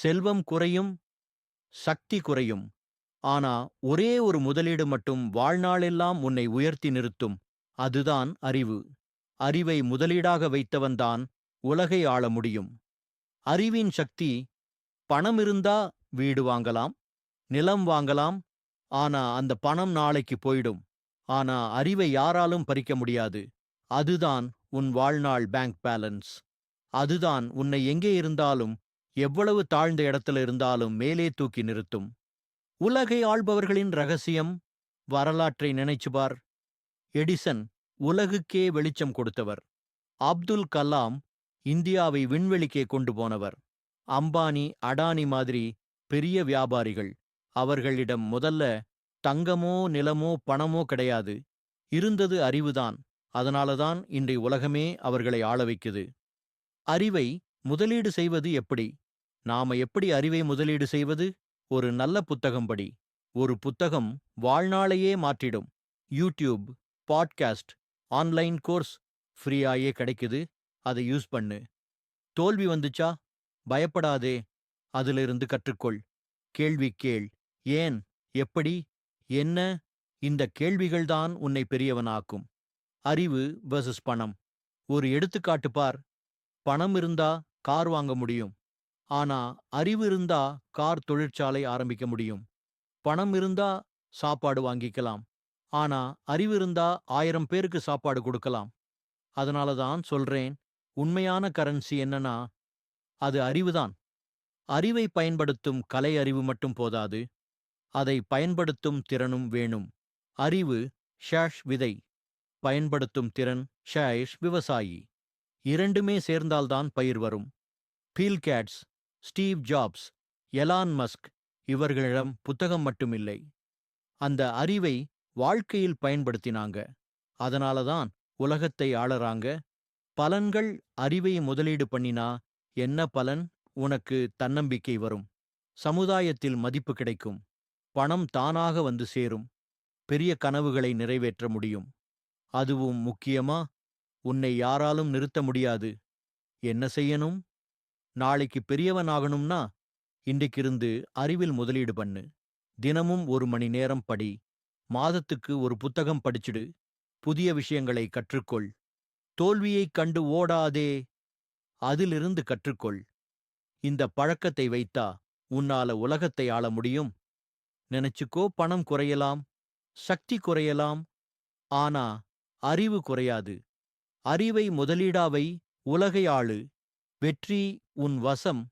செல்வம் குறையும் சக்தி குறையும். ஆனா ஒரே ஒரு முதலீடு மட்டும் வாழ்நாளெல்லாம் உன்னை உயர்த்தி நிறுத்தும். அதுதான் அறிவு. அறிவை முதலீடாக வைத்தவன்தான் உலகை ஆள முடியும். அறிவின் சக்தி பணம் இருந்தா வீடு வாங்கலாம் நிலம் வாங்கலாம் ஆனா அந்த பணம் நாளைக்கு போயிடும். ஆனா அறிவை யாராலும் பறிக்க முடியாது. அதுதான் உன் வாழ்நாள் பேங்க் பேலன்ஸ். அதுதான் உன்னை எங்கே இருந்தாலும் எவ்வளவு தாழ்ந்த இடத்துல இருந்தாலும் மேலே தூக்கி நிறுத்தும். உலகை ஆள்பவர்களின் ரகசியம் வரலாற்றை நினைச்சுபார். எடிசன் உலகுக்கே வெளிச்சம் கொடுத்தவர். அப்துல் கலாம் இந்தியாவை விண்வெளிக்கே கொண்டு போனவர். அம்பானி அடானி மாதிரி பெரிய வியாபாரிகள். அவர்களிடம் முதல்ல தங்கமோ நிலமோ பணமோ கிடையாது. இருந்தது அறிவுதான். அதனாலதான் இன்றைய உலகமே அவர்களை ஆள வைக்குது. அறிவை முதலீடு செய்வது எப்படி? நாம எப்படி அறிவை முதலீடு செய்வது? ஒரு நல்ல புத்தகம் படி. ஒரு புத்தகம் வாழ்நாளையே மாற்றிடும். யூடியூப் பாட்காஸ்ட் ஆன்லைன் கோர்ஸ் ஃப்ரீயாயே கிடைக்குது. அதை யூஸ் பண்ணு. தோல்வி வந்துச்சா? பயப்படாதே. அதிலிருந்து கற்றுக்கொள். கேள்வி கேள். ஏன்? எப்படி? என்ன? இந்த கேள்விகள்தான் உன்னை பெரியவனாக்கும். அறிவு வெர்சஸ் பணம். ஒரு எடுத்துக்காட்டு பார். பணம் இருந்தா கார் வாங்க முடியும். ஆனா அறிவு இருந்தா கார் தொழிற்சாலை ஆரம்பிக்க முடியும். பணம் இருந்தா சாப்பாடு வாங்கிக்கலாம். ஆனா அறிவு இருந்தா ஆயிரம் பேருக்கு சாப்பாடு கொடுக்கலாம். அதனால தான் சொல்றேன் உண்மையான கரன்சி என்னன்னா அது அறிவுதான் அறிவை பயன்படுத்தும் கலை அறிவு மட்டும் போதாது. அதை பயன்படுத்தும் திறனும் வேணும். அறிவு ஷாஷ் விதை. பயன்படுத்தும் திறன் ஷாயிஷ் விவசாயி. இரண்டுமே சேர்ந்தால்தான் பயிர் வரும். Bill Gates Steve Jobs Elon Musk இவர்களிடம் புத்தகம் மட்டுமில்லை. அந்த அறிவை வாழ்க்கையில் பயன்படுத்தினாங்க. அதனாலதான் உலகத்தை ஆளறாங்க. பலன்கள் அறிவை முதலீடு பண்ணினா என்ன பலன்? உனக்கு தன்னம்பிக்கை வரும். சமுதாயத்தில் மதிப்பு கிடைக்கும். பணம் தானாக வந்து சேரும். பெரிய கனவுகளை நிறைவேற்ற முடியும். அதுவும் முக்கியமா உன்னை யாராலும் நிறுத்த முடியாது. என்ன செய்யணும்? நாளைக்கு பெரியவன் ஆகணும்னா இன்றைக்கிருந்து அறிவில் முதலீடு பண்ணு. தினமும் ஒரு மணி நேரம் படி. மாதத்துக்கு ஒரு புத்தகம் படிச்சிடு. புதிய விஷயங்களை கற்றுக்கொள். தோல்வியைக் கண்டு ஓடாதே. அதிலிருந்து கற்றுக்கொள். இந்த பழக்கத்தை வைத்தா உன்னால உலகத்தை ஆள முடியும். நினைச்சுக்கோ பணம் குறையலாம். சக்தி குறையலாம். ஆனா அறிவு குறையாது. அறிவை முதலீடாவை உலகை ஆளு வெற்றி உன் வசம்.